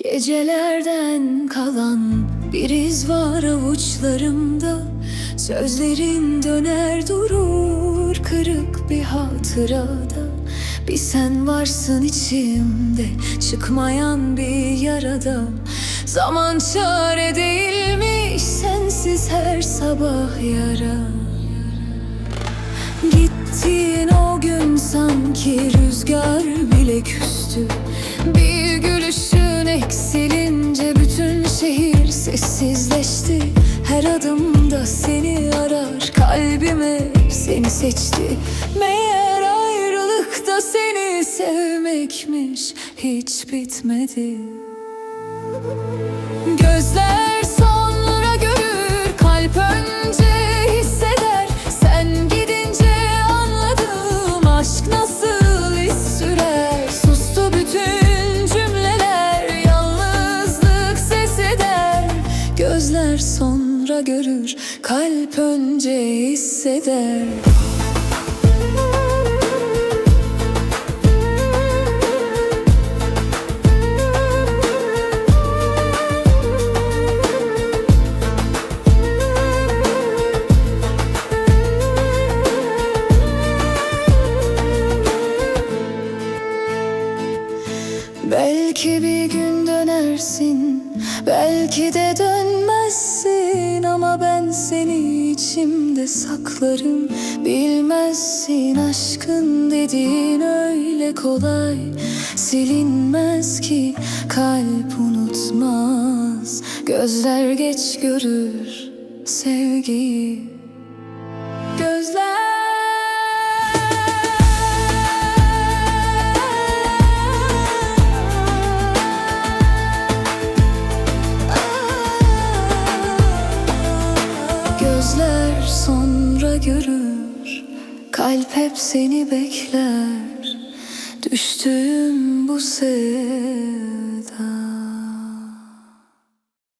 Gecelerden kalan bir iz var avuçlarımda. Sözlerin döner durur kırık bir hatırada. Bir sen varsın içimde çıkmayan bir yarada. Zaman çare değilmiş sensiz her sabah yara. Gittiğin o gün sanki rüzgar bile küstü. Bir Her adımda seni arar kalbim hep seni seçti Meğer ayrılıkta seni sevmekmiş hiç bitmedi Gözler sonra görür, kalp önce hisseder. Sen gidince anladım aşk nasıl iz sürer. Sustu bütün cümleler, yalnızlık ses eder. Gözler sonra görür, kalp önce hisseder. Belki bir gün dönersin, belki de dönmezsin Ama ben seni içimde saklarım. Bilmezsin aşkın dediğin öyle kolay. Silinmez ki kalp unutmaz. Gözler geç görür sevgiyi Gözler sonra görür. Kalp hep seni bekler. Düştüğüm bu sevda.